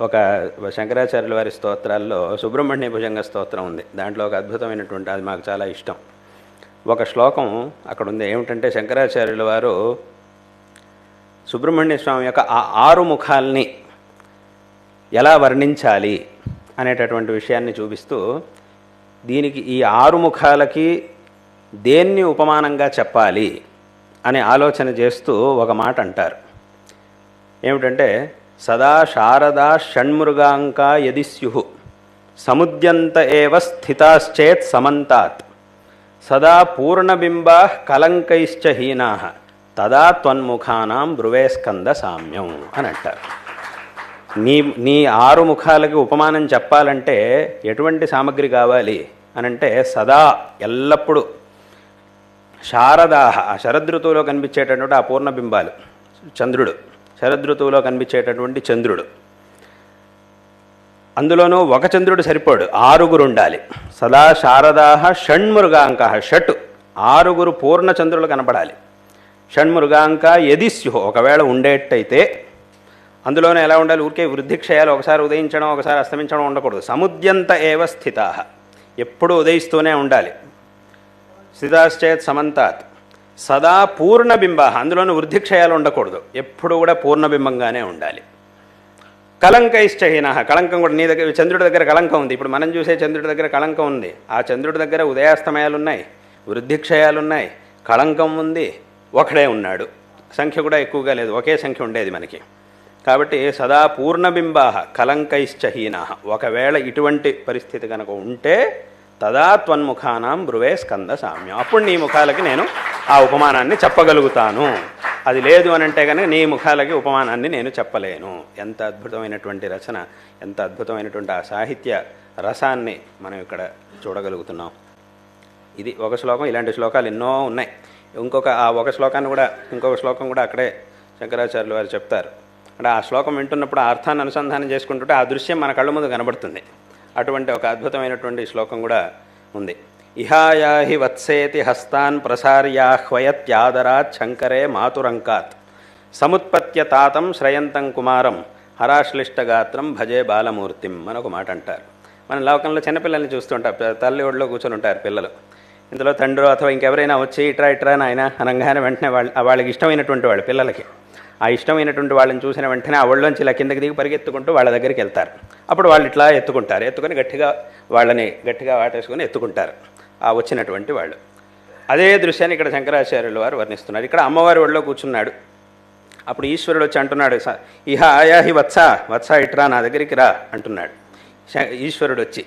ఒక శంకరాచార్యుల వారి స్తోత్రాల్లో సుబ్రహ్మణ్య భుజంగ స్తోత్రం ఉంది. దాంట్లో ఒక అద్భుతమైనటువంటి అది మాకు చాలా ఇష్టం. ఒక శ్లోకం అక్కడ ఉంది ఏమిటంటే శంకరాచార్యుల వారు సుబ్రహ్మణ్య స్వామి యొక్క ఆ ఆరు ముఖాల్ని ఎలా వర్ణించాలి అనేటటువంటి విషయాన్ని చూపిస్తూ దీనికి ఈ ఆరు ముఖాలకి దేన్ని ఉపమానంగా చెప్పాలి అనే ఆలోచన చేస్తూ ఒక మాట అంటారు. ఏమిటంటే సదా శారదా షణ్మృగాంకా యది స్యు సముద్యంత ఏవ స్థితాశ్చేత్ సమంతాత్. సదా పూర్ణబింబా కలంకైశ్చ హీనా. తదా త్వన్ముఖానాం బ్రువే స్కంద సామ్యం అని అంటారు. నీ నీ ఆరు ముఖాలకి ఉపమానం చెప్పాలంటే ఎటువంటి సామగ్రి కావాలి అని అంటే సదా ఎల్లప్పుడూ శారదాహ శరదృతువులో కనిపించేటటువంటి ఆ పూర్ణబింబాలు చంద్రుడు. శరదృతువులో కనిపించేటటువంటి చంద్రుడు. అందులోనూ ఒక చంద్రుడు సరిపోడు ఆరుగురు ఉండాలి సదా శారదాహ షణ్మృగాంక షట్ ఆరుగురు పూర్ణ చంద్రులు కనపడాలి. షణ్మృగాంక యది స్యుహో ఒకవేళ ఉండేట్టయితే అందులోనే ఎలా ఉండాలి? ఊరికే వృద్ధిక్షయాలు ఒకసారి ఉదయించడం ఒకసారి అస్తమించడం ఉండకూడదు. సముద్యంత ఏవ స్థితా ఎప్పుడూ ఉదయిస్తూనే ఉండాలి. స్థితాశ్చేత్ సమంతాత్. సదా పూర్ణబింబ అందులోనూ వృద్ధిక్షయాలు ఉండకూడదు. ఎప్పుడు కూడా పూర్ణబింబంగానే ఉండాలి. కలంకైశ్చహీన కళంకం కూడా నీ దగ్గర చంద్రుడి దగ్గర కళంకం ఉంది. ఇప్పుడు మనం చూసే చంద్రుడి దగ్గర కళంకం ఉంది. ఆ చంద్రుడి దగ్గర ఉదయాస్తమయాలు ఉన్నాయి వృద్ధిక్షయాలు ఉన్నాయి కళంకం ఉంది ఒకడే ఉన్నాడు. సంఖ్య కూడా ఎక్కువగా లేదు ఒకే సంఖ్య ఉండేది మనకి. కాబట్టి సదా పూర్ణబింబ కలంకైశ్చహీన ఒకవేళ ఇటువంటి పరిస్థితి కనుక ఉంటే తదా త్వన్ముఖానాం బ్రువే స్కంద సామ్యం. అప్పుడు నీ ముఖాలకి నేను ఆ ఉపమానాన్ని చెప్పగలుగుతాను. అది లేదు అని అంటే కనుక నీ ముఖాలకి ఉపమానాన్ని నేను చెప్పలేను. ఎంత అద్భుతమైనటువంటి రచన ఎంత అద్భుతమైనటువంటి ఆ సాహిత్య రసాన్ని మనం ఇక్కడ చూడగలుగుతున్నాం. ఇది ఒక శ్లోకం ఇలాంటి శ్లోకాలు ఎన్నో ఉన్నాయి. ఇంకొక ఆ ఒక శ్లోకాన్ని కూడా ఇంకొక శ్లోకం కూడా అక్కడే శంకరాచార్యులు వారు చెప్తారు. అంటే ఆ శ్లోకం వింటున్నప్పుడు ఆ అర్థాన్ని అనుసంధానం చేసుకుంటుంటే ఆ దృశ్యం మన కళ్ళ ముందు కనబడుతుంది. అటువంటి ఒక అద్భుతమైనటువంటి శ్లోకం కూడా ఉంది. ఇహాయాహి వత్సేతి హస్తాన్ ప్రసార్యాహ్వయత్యాదరాత్ శంకరే మాతురంకాత్. సముత్పత్య తాతం శ్రయంతం కుమారం హరాశ్లిష్టగాత్రం భజే బాలమూర్తిం అని ఒక మాట అంటారు. మన లోకంలో చిన్నపిల్లల్ని చూస్తుంటారు ప- తల్లి ఒడిలో కూర్చొని ఉంటారు పిల్లలు. ఇందులో తండ్రి అథవా ఇంకెవరైనా వచ్చి ఇట్రా ఇట్రా నాయన అనగానే వెంటనే వాళ్ళ వాళ్ళకి ఇష్టమైనటువంటి వాళ్ళు పిల్లలకి. ఆ ఇష్టమైనటువంటి వాళ్ళని చూసిన వెంటనే ఆ ఒళ్ళోంచి ఇలా కిందకి దిగి పరిగెత్తుకుంటూ వాళ్ళ దగ్గరికి వెళ్తారు. అప్పుడు వాళ్ళు ఇట్లా ఎత్తుకుంటారు. ఎత్తుకొని గట్టిగా వాళ్ళని గట్టిగా వాటేసుకొని ఎత్తుకుంటారు. వచ్చినటువంటి వాళ్ళు. అదే దృశ్యాన్ని ఇక్కడ శంకరాచార్యుల వారు వర్ణిస్తున్నారు. ఇక్కడ అమ్మవారి ఒళ్ళో కూర్చున్నాడు. అప్పుడు ఈశ్వరుడు వచ్చి అంటున్నాడు "స- ఇహ ఆయాహి వత్స వత్స ఇట్రా నా దగ్గరికి రా అంటున్నాడు. ఈశ్వరుడు వచ్చి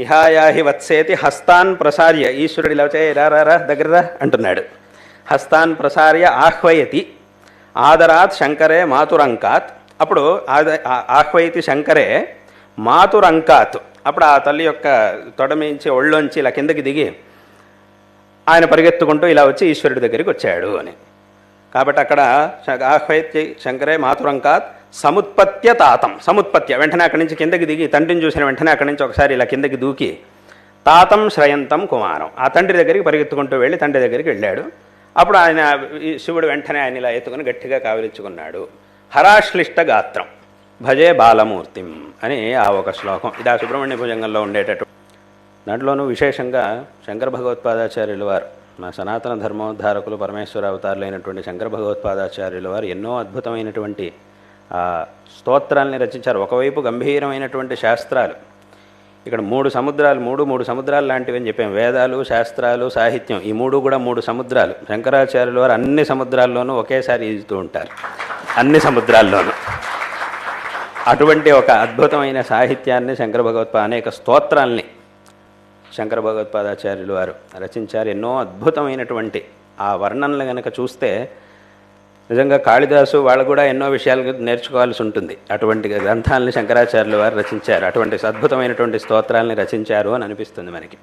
ఇహాయాహి వత్సేతి హస్తాన్ ప్రసార్య ఈశ్వరుడు ఇలా వచ్చే రా రా రా దగ్గర రా అంటున్నాడు. హస్తాన్ ప్రసార్య ఆహ్వయతి ఆదరాత్ శంకరే మాతురంకాత్ అప్పుడు ఆద ఆహ్వయతి శంకరే మాతురంకాత్ అప్పుడు ఆ తల్లి యొక్క తొడమించి ఒళ్ళోంచి ఇలా కిందకి దిగి ఆయన పరిగెత్తుకుంటూ ఇలా వచ్చి ఈశ్వరుడి దగ్గరికి వచ్చాడు అని. కాబట్టి అక్కడ శ- శంకరే మాతురంకాత్ సముత్పత్య తాతం. సముత్పత్య. వెంటనే అక్కడి నుంచి కిందకి దిగి తండ్రిని చూసిన వెంటనే అక్కడి నుంచి ఒకసారి ఇలా కిందకి దూకి తాతం శ్రయంతం కుమారం. ఆ తండ్రి దగ్గరికి పరిగెత్తుకుంటూ వెళ్ళి తండ్రి దగ్గరికి వెళ్ళాడు. అప్పుడు ఆయన ఈ శివుడు వెంటనే ఆయన ఇలా ఎత్తుకుని గట్టిగా కావలించుకున్నాడు. హరాశ్లిష్ట గాత్రం. భజే బాలమూర్తిం అని ఆ ఒక శ్లోకం. ఇది ఆ సుబ్రహ్మణ్య భుజంగంలో ఉండేటట్టు. దాంట్లోనూ విశేషంగా శంకర భగవత్పాదాచార్యుల వారు మా సనాతన ధర్మోద్ధారకులు పరమేశ్వర అవతారులైనటువంటి శంకర భగవత్పాదాచార్యుల వారు ఎన్నో అద్భుతమైనటువంటి ఆ, స్తోత్రాల్ని రచించారు. ఒకవైపు గంభీరమైనటువంటి శాస్త్రాలు. ఇక్కడ మూడు సముద్రాలు మూడు మూడు సముద్రాలు లాంటివి అని చెప్పాం. వేదాలు శాస్త్రాలు సాహిత్యం ఈ మూడు కూడా మూడు సముద్రాలు. శంకరాచార్యుల వారు అన్ని సముద్రాల్లోనూ ఒకేసారి ఈదుతూ ఉంటారు. అన్ని సముద్రాల్లోనూ. అటువంటి ఒక అద్భుతమైన సాహిత్యాన్ని శంకర భగవత్పా అనేక స్తోత్రాల్ని శంకర భగవత్పాదాచార్యులు వారు రచించారు. ఎన్నో అద్భుతమైనటువంటి ఆ వర్ణనలు కనుక చూస్తే నిజంగా కాళిదాసు వాళ్ళు కూడా ఎన్నో విషయాలు నేర్చుకోవాల్సి ఉంటుంది. అటువంటి గ్రంథాలని శంకరాచార్యులు వారు రచించారు. అటువంటి అద్భుతమైనటువంటి స్తోత్రాలని రచించారు అని అనిపిస్తుంది మనకి.